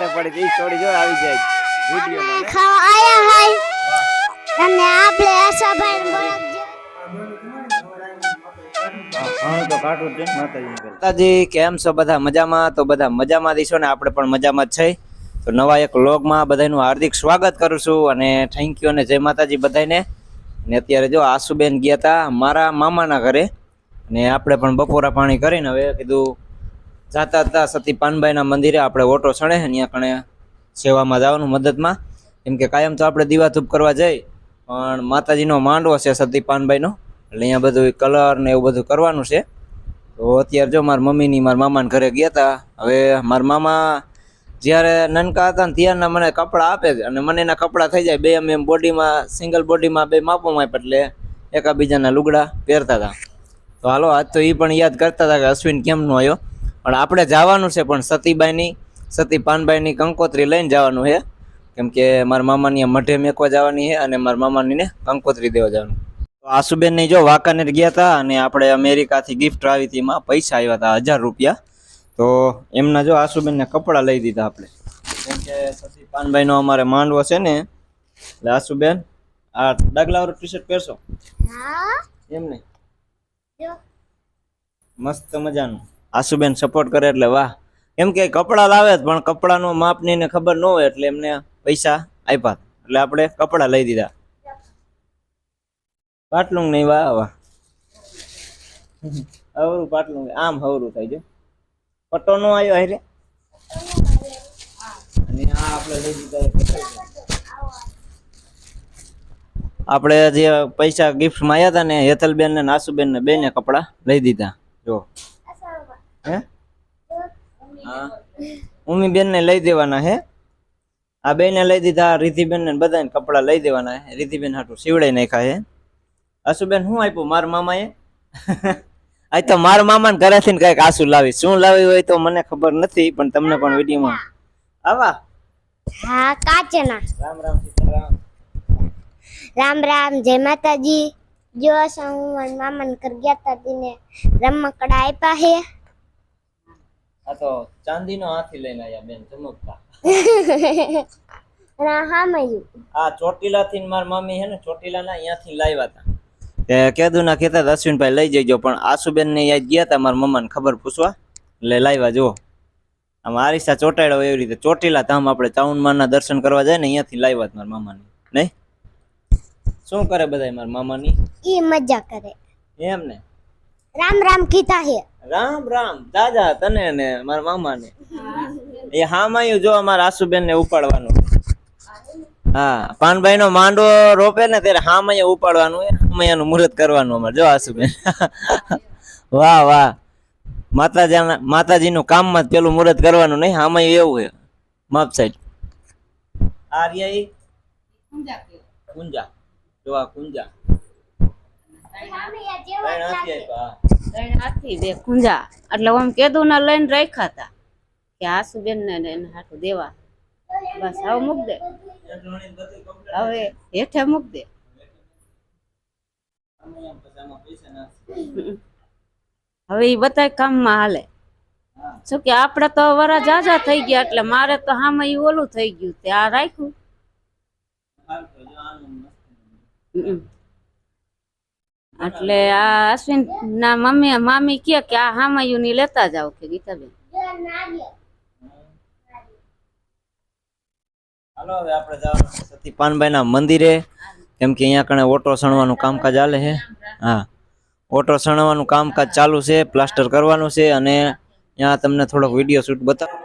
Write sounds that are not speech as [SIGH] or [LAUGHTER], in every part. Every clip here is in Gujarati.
માથે પડી ગઈ છોડી જો આવી જાય વિડિયો ખાવા આયા હાય. અને આપણે આશાભાઈ બોલાવજો હા તો કાઢું માતાજી માતાજી કેમ છો? બધા મજામાં? તો બધા મજામાં દઈશો ને આપણે પણ મજામાં જ છે. તો નવા એક લોગમાં બધાનું હાર્દિક સ્વાગત કરું છું અને થેન્ક યુ અને જય માતાજી બધાને ને અત્યારે જો આસુબેન ગયા હતા મારા મામાના ઘરે. ને આપણે પણ બપોરા પાણી કરીને હવે કીધું જાતા હતા સતી પાનબાઈના મંદિરે આપણે ઓટો ચણે અહીંયા કણે સેવામાં જવાનું મદદમાં. કેમ કે કાયમ તો આપણે દીવાધૂપ કરવા જઈ, પણ માતાજીનો માંડવો છે સતી પાનબાઈનો. એટલે અહીંયા બધું કલર ને એવું બધું કરવાનું છે. તો અત્યારે જો મારા મમ્મીની મારા મામાના ઘરે ગયા હતા હવે મારા મામા જ્યારે નનકા હતા ને ત્યારના મને કપડાં આપે છે, અને મને એના કપડાં થઈ જાય, બે એમ એમ બોડીમાં, સિંગલ બોડીમાં બે માપોમાં આપ્યા એટલે એકાબીજાના લુગડા પહેરતા હતા. તો હાલો, આજ તો એ પણ યાદ કરતા હતા કે અશ્વિન કેમ આવ્યો પણ આપણે જવાનું છે પણ સતીબાઈની સતી પાનબાઈની કંકોત્રી લઈને જવાનું છે. કેમ કે મારા મામાની મઢે મેકવા જવાની છે અને મારા મામાનીને કંકોત્રી દેવા જવાનું. તો જો વાંકાનેર ગયા હતા અને આપણે અમેરિકાથી ગિફ્ટ આવી હતી એમાં પૈસા આવ્યા હતા હજાર રૂપિયા. તો એમના જો આશુબેનને કપડાં લઈ દીધા આપણે. કેમ કે સતી પાનબાઈનો અમારે માંડવો છે ને એટલે આસુબેન આ ડગલાવાળું ટી શર્ટ પહેરશો એમ નહીં? મસ્ત મજાનું. આસુબેન સપોર્ટ કરે એટલે વાહ. એમ કે કપડાં લાવે પણ કપડાનું માપની ને ખબર ન હોય એટલે એમને પૈસા આપ્યા. એટલે આપણે કપડાં લઈ દીધા. પાટલું નહીં વાહ વાહ. હવરું પાટલું આમ હવરું થાય છે પટ્ટો નો આવ્યો હારે? અને આ આપણે લઈ દીધા આપણે જે પૈસા ગિફ્ટમાં આવ્યા હતા ને, હેતલબેન ને નાસુબેન ને બેને કપડાં લઈ દીધા. જો. હે? હા. ઉમી બેન ને લઈ દેવાના હે? આ બેન ને લઈ દીધા રિધિબેન ને બધાને કપડા લઈ દેવાના હે? રીતિબેન હાટું સીવડાઈ નાખ્યા હે? આસુબેન શું આપ્યું? મારા મામાએ? [LAUGHS] આ તો મારા મામાને ઘરેથી ને કંઈક આસુ લાવી. શું લાવી હોય તો મને ખબર નથી પણ તમને પણ વિડીયોમાં આવા. હા કાચના. રામ રામ સીતારામ રામ. રામ જય માતાજી. જો હું મારા મામાને ઘર ગયા તા તેને રમકડા આપ્યા હે. આ તો ચાંદીનો હાથી લઈને આયા બેન ચમકતા અને [LAUGHS] હા મયું આ ચોટીલા થી મારા મમ્મી હે ને ચોટીલા ના અહીંયાથી લાવ્યા હતા તે કેદુ ના કહેતા અશ્વિનભાઈ લઈ જજો પણ આસુબેન ને યાદ ગયા હતા મારા મમ્માને ખબર પૂછવા? એટલે લાવ્યા જો આમ આરીસા ચોટાડ્યો એવી રીતે. ચોટીલા ધામ આપણે ચાઉનમાં ના દર્શન કરવા જાય ને અહીંયાથી લાવ્યા હતા મારા મામાને. નહીં? શું કરે બધા મારા મામાની? એ મજા કરે. એમ ને? રામ રામ કીધા હે. રામ રામ દાદા તને ને મારા મામાને. એ હામાયું જો અમારા આસુબેન ને ઉપાડવાનું. હા પાનભાઈ નો માંડો રોપે ને ત્યારે હામૈયા ઉપાડવાનું એ હામૈયાનું મુહૂર્ત કરવાનું અમારે. જો આસુબેન. [LAUGHS] વાહ વાહ. માતાજી માતાજીનું કામમાં જ પેલું મુહૂર્ત કરવાનું નહીં હામૈયું એવું હોય. માપ સાઈડ. આર્યા કુંજા કુંજા. જો આ કુંજા ત્રણ હાથી આપ્યા, હા. ત્રણ હાથી બે કુંજા. એટલે આમ કેદુ ના લઈને રાખ્યા હતા. કે આસુબેન ને એને હાટું દેવા. બસ હવે મૂક દે. હવે હેઠે મૂક દે. હવે એ બધા કામમાં હાલે. શું કે આપડે તો વરા જાજા થઈ ગયા એટલે મારે તો હામાં એ ઓલું થઈ ગયું તે આ રાખ્યું. એટલે આ અશ્વિન ના મમ્મી મામી કે કે આ હામાયું ની લેતા જાવ કે ગીતાબેન. હાલો, હવે આપણે જવાનું સતી પાનભાઈ ના મંદિરે. કેમ કે અહીંયા કણે ઓટો સણવાનું કામકાજ ચાલે છે. હા. ઓટો સણવાનું કામકાજ ચાલુ છે, પ્લાસ્ટર કરવાનું છે અને ત્યાં તમને થોડોક વીડિયો શૂટ બતાવો.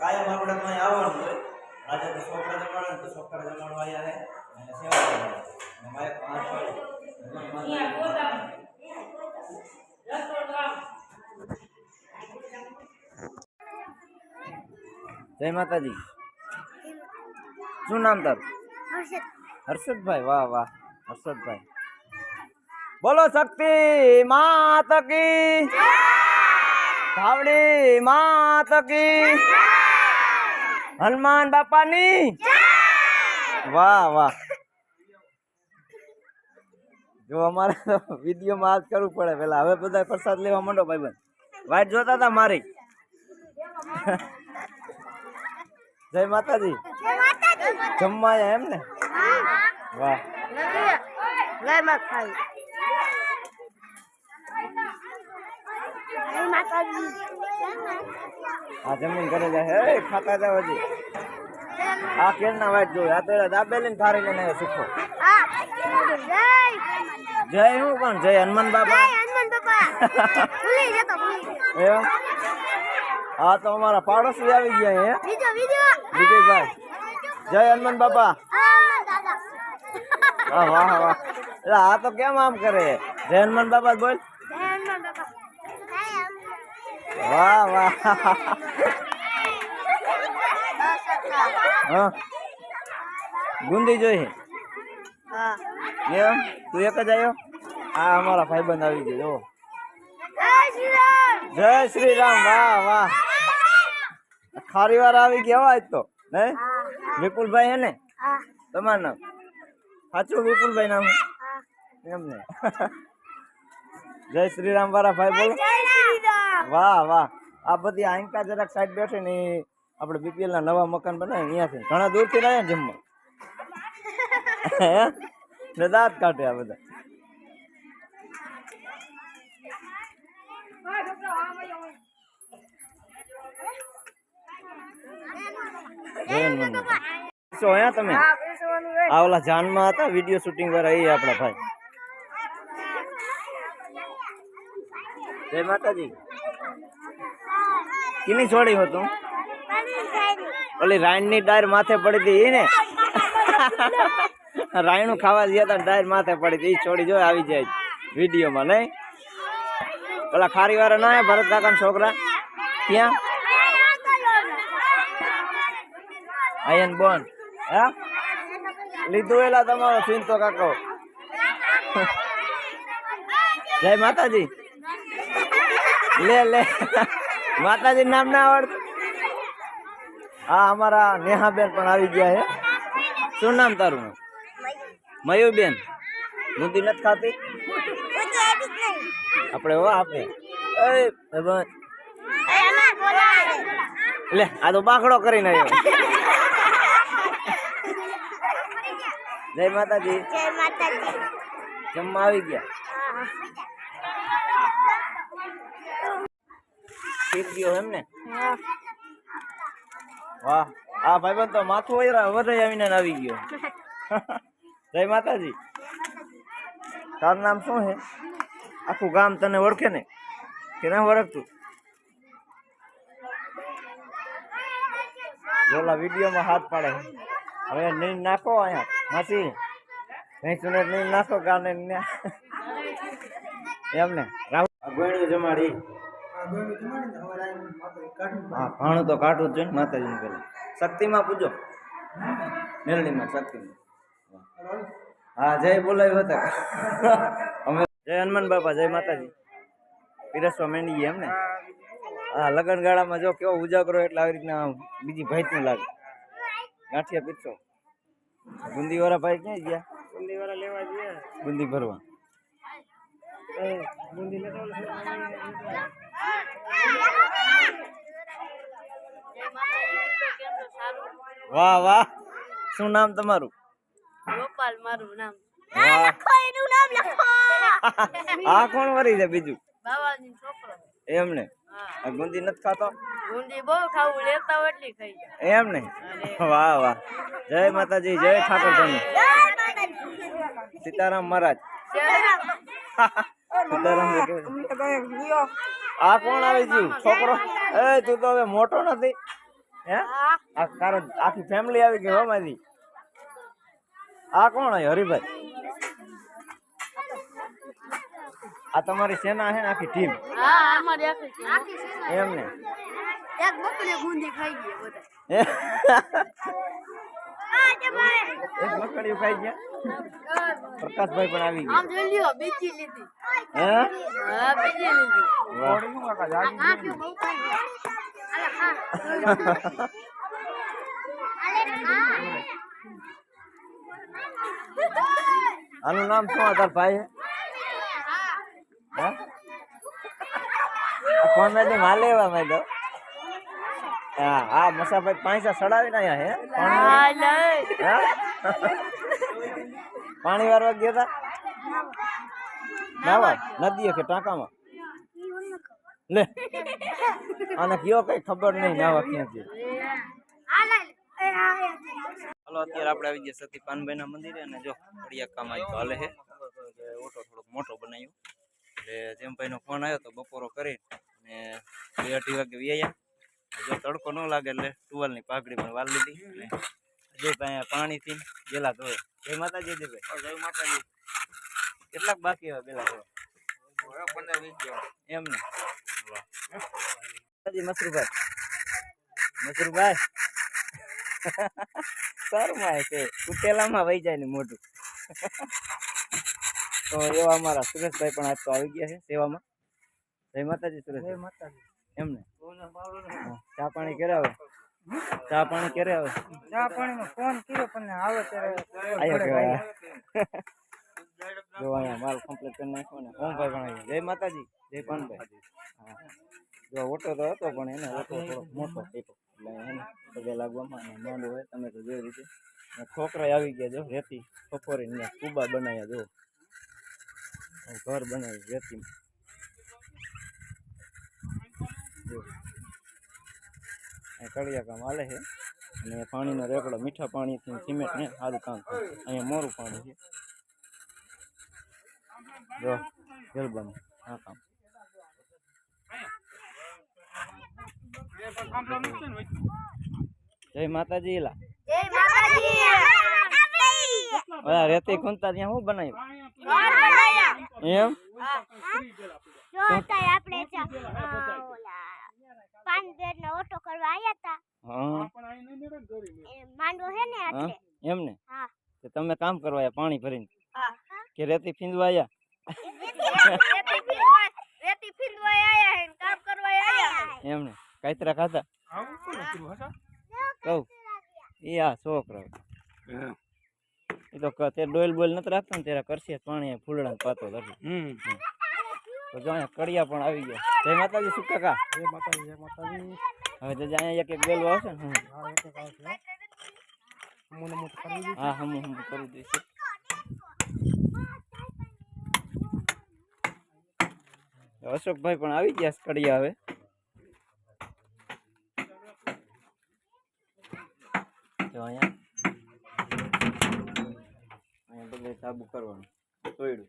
કાયમ આપણે તો અહીં આવવાનું હોય. રાજા તો છોકરા જમાડે તો છોકરા જમાડવા છે અને સેવા. અને મારે પાંચ જય માતાજી. શું નામ તારું? હર્ષદભાઈ વાહ વાહ. હર્ષદભાઈ. બોલો શક્તિ માત કી. ધાવડી માત કી. હનુમાન બાપાની. વાહ વાહ. જો અમારે વિડીયોમાં આજ કરવું પડે પેલા. હવે બધા પ્રસાદ લેવા માંડો ભાઈ બન વાઈટ જોતા હતા મારી. જય માતાજી. જમવા એમ ને વાહ જય માતાજી જય માતાજી આ જમીન કરે જાય હે ખાતા જાવ હજી. આ કેરના વાત જોયું આ તો દાબેલી ને ખારી ને સુખો જય. જય હું પણ જય હનુમાન બાબા. જય હનુમાન બાપા ભૂલી જતો ભૂલી. એમ? હા તો અમારા પાડોશી આવી ગયા હે બીજો બીજો. વિજયભાઈ. જય હનુમાન બાપા વાહ વાહ વાહ એટલે આ તો કેમ આમ કરે? જય હનુમાન બાપા બોલ જય હનુમાન બાપા જય વાહ વાહ. હા. ગુંદી જોઈ. હા. એમ? તું એક જ આવ્યો આ અમારા ભાઈબંધ આવી ગયો જય શ્રી રામ. વાહ વાહ. ખારી વાર આવી ગયા આજ તો હે વિપુલભાઈ હે ને? તમારું નામ? સાચું વિપુલભાઈ નામ? એમ ને જય શ્રી રામ વાળા ભાઈ બોલો જય શ્રી રામ વાહ વાહ. આ બધી આંકા જરાક સાઈડ બેઠી ને ઈ આપણે બીપીએલ ના નવા મકાન બનાવે અહીંયાથી. ઘણા દૂરથી રહ્યા ને જમવા. હે? ને દાંત કાઢે આ બધા. જય હનુમાન. બાપા. શું અહીંયા તમે? આ ઓલા જાનમાં હતા વીડિયો શૂટિંગ વાળા એ આપણા ભાઈ. જય માતાજી. કિની છોડી હો તું? ઓલી રાયણની ડાયર માથે પડી હતી ને? [LAUGHS] રાયણું ખાવા ગયા હતા ડાયર માથે પડી હતી. છોડી જો આવી જાય વિડીયોમાં, નહીં? ઓલા ખારી વાળા ના ભરત કાકા છોકરા? ક્યાં? આયન બોન. હા? લીધું એલા તમારો ચિંતો કાકો. [LAUGHS] જય માતાજી. લે લે. માતાજી નામ ના આવડતું. હા અમારા નેહાબેન પણ આવી ગયા હે શું નામ તારું? મયુબેન બુંદી નથી ખાતી? આપણે હો ભગવાન લે આ તો બાકડો કરીને આવ્યો. જય માતાજી. જય માતાજી. જમવા આવી ગયા? ઠીક ગયો એમ ને? વાહ. આ ભાઈબંધ તો માથું વૈરા વધારે આવીને આવી ગયો. [LAUGHS] જય માતાજી. તારું નામ શું છે આખું ગામ તને ઓળખે ને? કે ના ઓળખતું? જોલા વિડીયોમાં હાથ પાડે હવે નીંદ નાખો અહીંયા. માસી ભેંસુને નીંદ નાખો ગાને ને [LAUGHS] એમને રાહુલ ગોયણું જમાડી. હા ભાણું તો કાઢવું જ જોઈએ ને માતાજીને પેલા શક્તિમાં પૂજો. મેલડીમાં શક્તિમાં. હા જય બોલાવ્યું હતા અમે જય હનુમાન બાપા જય માતાજી. પીરસવા માંડી ગયા એમ ને હા લગન ગાળામાં જો કેવો ઉજાગરો એટલે આવી રીતના બીજી બીજી ભાઈનું લાગે. ગાંઠિયા પીરસો. બુંદીવાળા ભાઈ ક્યાં ગયા? બુંદીવાળા લેવા ગયા. બુંદી ભરવા. બુંદી વાહ વાહ. શું નામ તમારું? ગોપાલ મારું નામ. વાહ. કોઈનું નામ લખો. [LAUGHS] આ કોણ વરી છે બીજું? બાવાજી છોકરો. એમને? આ ગુંદી નથી ખાતો? ગુંદી બહુ ખાવું લેતા હોય એટલી ખાઈ જાય. એમ ને વાહ વાહ. જય માતાજી જય ઠાકોર ધણી જય માતાજી. સીતારામ મહારાજ. સીતારામ. [LAUGHS] તો આ કોણ આવી ગયું છોકરો? એ તું તો હવે મોટો નથી. હે? આ કારણ આખી ફેમિલી આવી ગઈ હો મારી. આ કોણ આવ્યો હરિભાઈ? આ તમારી સેના છે ને આખી ટીમ હા અમારી આખી છે આખી છે. એમ ને એક બકરી ગુંદી ખાઈ ગઈ બધા. એક મકડીયું ખાઈ ગયા? પ્રકાશભાઈ પણ આવી ગયા આમ જોઈ લ્યો બીજી લીધી. હે? બીજી લીધી. [LAUGHS] આનું નામ શું હતા ભાઈ ફોન મેં માલ લેવા મેં તો હા હા મસાભાઈ પૈસા સડાવી ના હે? પાણી વારવા ગયા હતા નાવા? નદીએ કે ટાંકામાં? લે. આને કયો કઈ ખબર નહીં નાવા ક્યાંથી હાલો અત્યારે આપણે આવી ગયા સતી પાનભાઈ ના મંદિરે અને જો ફળિયા કામ આવી હાલે હે ઓટો થોડોક મોટો બનાવ્યો. એટલે જેમ ભાઈનો ફોન આવ્યો તો બપોરો કરી અને બે અઢી વાગે વ્યાયા જો તડકો ન લાગે એટલે ટુવાલની પાઘડી પણ વાળ લીધી. જે પાણી થી ગેલા ધોય જય માતાજી અજયભાઈ જય માતાજી. કેટલાક બાકી હોય ગેલા ધોય એમ ને. માતાજી મસરૂભાઈ. મસરૂભાઈ. શરમાય છે. કુટેલામાં વહી જાય ને મોઢું. તો એવા અમારા સુરેશભાઈ પણ આજ તો આવી ગયા છે સેવામાં. જય માતાજી સુરેશભાઈ. માતાજી. એમને? ચા પાણી ક્યારે આવે ચા પાણી કરે આવે ચા પાણીનો ફોન કર્યો પણ આવે ત્યારે જો અહીંયા માલ કમ્પ્લીટ કરી નાખ્યો ને. ઓમભાઈ પણ આવ્યા જય માતાજી. જય પાનભાઈ. જો ઓટો તો હતો પણ એને ઓટો થોડો મોટો થયો એટલે એને પગે લાગવામાં અને માંડવું હોય. તમે તો જોઈ રીતે છોકરા આવી ગયા જો રેતી. બપોરે ને કુબા બનાવ્યા જો. ઘર બનાવ્યું અહીં કડિયા કામ હાલે છે. અને પાણીનો રેકડો મીઠા પાણીથી સિમેન્ટ ને સારું કામ અહીંયા મોરું પાણી છે. જો જલબન હા કામ. જય માતાજી એલા. જય માતાજી ઓલા રેતી ખૂંદતા ત્યાં શું બનાવ્યું? એમ? જો આપણે ઓલા પાનગેટ નો ઓટો કરવા આયા હતા હા? માંડવો હે. ને એટલે એમ ને હા તમે કામ કરવા પાણી ભરીને? કે રેતી ફીંદવા આયા? રેતી ફીંદવા આયા હે કામ કરવા ખાધા. કહું એ આ છોકરો. એ તો તે ડોલ બોલ નથી રાખતો ને ત્યારે કરશે પાણી ફૂલડા પાતો તો જો અહીંયા કડિયા પણ આવી ગયા. જય માતાજી શું કાકા? જય માતાજી જય માતાજી. હવે તો અહીંયા એક એક બેલું આવશે ને હા એક એક આવશે હા હમ હમ કરી દઈશું. અશોકભાઈ પણ આવી ગયા છે કડિયા હવે. જો અહીંયા. અહીંયા બધે સાબુ કરવાનું તોયડું